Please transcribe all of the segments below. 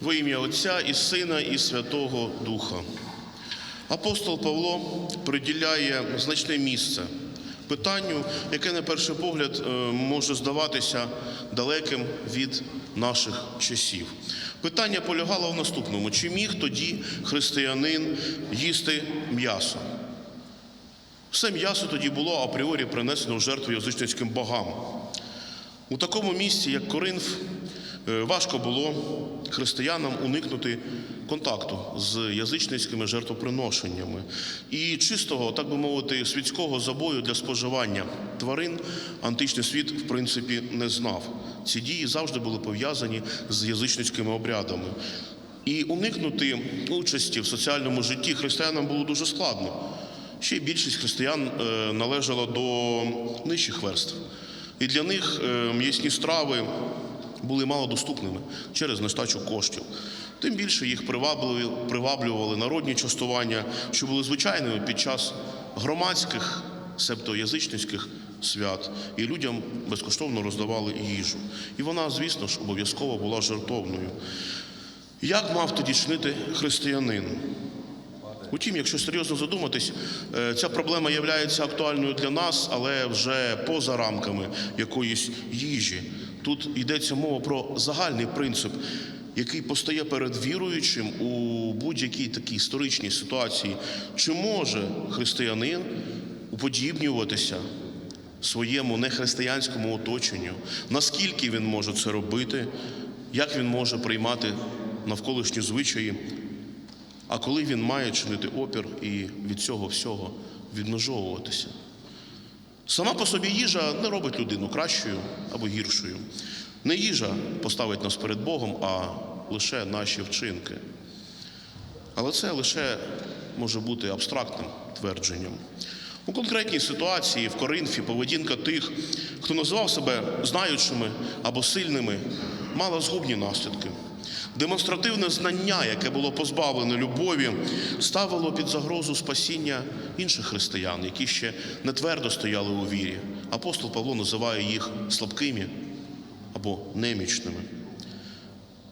Во ім'я Отця і Сина, і Святого Духа. Апостол Павло приділяє значне місце питанню, яке на перший погляд е, може здаватися далеким від наших часів. Питання полягало в наступному: чи міг тоді християнин їсти м'ясо? Все м'ясо тоді було апріорі принесено в жертву язичницьким богам. У такому місці, як Коринф, важко було християнам уникнути контакту з язичницькими жертвоприношеннями. І чистого, так би мовити, світського забою для споживання тварин античний світ, в принципі, не знав. Ці дії завжди були пов'язані з язичницькими обрядами. І уникнути участі в соціальному житті християнам було дуже складно. Ще й більшість християн е, належала до нижчих верств. І для них е, м'ясні страви були малодоступними через нестачу коштів. Тим більше їх приваблювали, народні частування, що були звичайними під час громадських, себто язичницьких свят, і людям безкоштовно роздавали їжу. І вона, звісно ж, обов'язково була жертовною. Як мав тоді чинити християнин? Утім, якщо серйозно задуматись, е, ця проблема є актуальною для нас, але вже поза рамками якоїсь їжі. Тут йдеться мова про загальний принцип, який постає перед віруючим у будь-якій такій історичній ситуації. Чи може християнин уподібнюватися своєму нехристиянському оточенню? Наскільки він може це робити? Як він може приймати навколишні звичаї? А коли він має чинити опір і від цього всього відмежовуватися? Сама по собі їжа не робить людину кращою або гіршою. Не їжа поставить нас перед Богом, а лише наші вчинки. Але це лише може бути абстрактним твердженням. У конкретній ситуації в Коринфі поведінка тих, хто називав себе знаючими або сильними, мала згубні наслідки. Демонстративне знання, яке було позбавлене любові, ставило під загрозу спасіння інших християн, які ще не твердо стояли у вірі. Апостол Павло називає їх слабкими або немічними.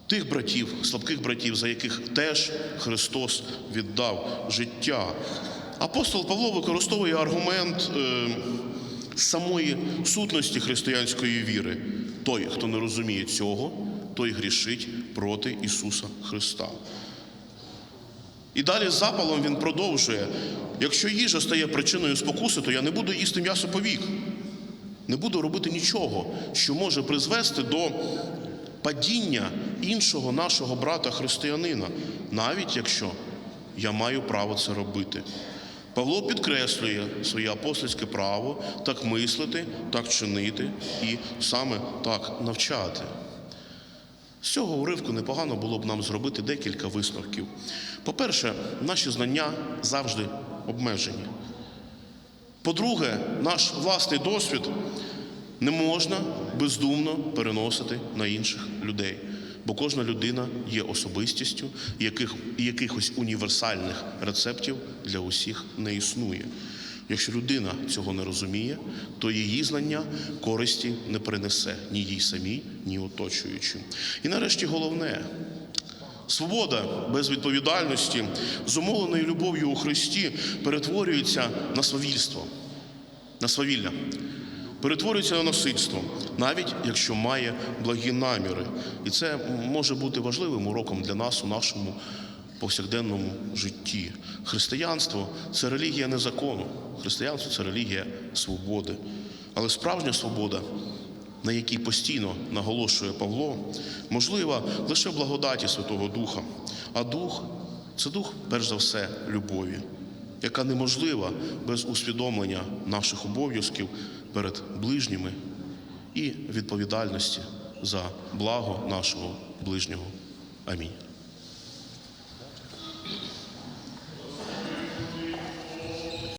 Тих братів, слабких братів, за яких теж Христос віддав життя. Апостол Павло використовує аргумент е, самої сутності християнської віри. Той, хто не розуміє цього, той грішить проти Ісуса Христа. І далі запалом він продовжує: якщо їжа стає причиною спокуси, то я не буду їсти м'ясо повік. Не буду робити нічого, що може призвести до падіння іншого нашого брата християнина, навіть якщо я маю право це робити. Павло підкреслює своє апостольське право так мислити, так чинити і саме так навчати. З цього уривку непогано було б нам зробити декілька висновків. По-перше, наші знання завжди обмежені. По-друге, наш власний досвід не можна бездумно переносити на інших людей, бо кожна людина є особистістю, яких, якихось універсальних рецептів для усіх не існує. Якщо людина цього не розуміє, то її знання користі не принесе ні їй самій, ні оточуючим. І нарешті головне. Свобода без відповідальності, зумовленої любов'ю у Христі, перетворюється на свавільство, на свавілля, перетворюється на насильство, навіть якщо має благі наміри. І це може бути важливим уроком для нас у нашому повсякденному житті. Християнство це релігія не закону, християнство це релігія свободи. Але справжня свобода на якій постійно наголошує Павло, можлива лише в благодаті Святого Духа. А дух це дух, перш за все, любові, яка неможлива без усвідомлення наших обов'язків перед ближніми і відповідальності за благо нашого ближнього. Амінь.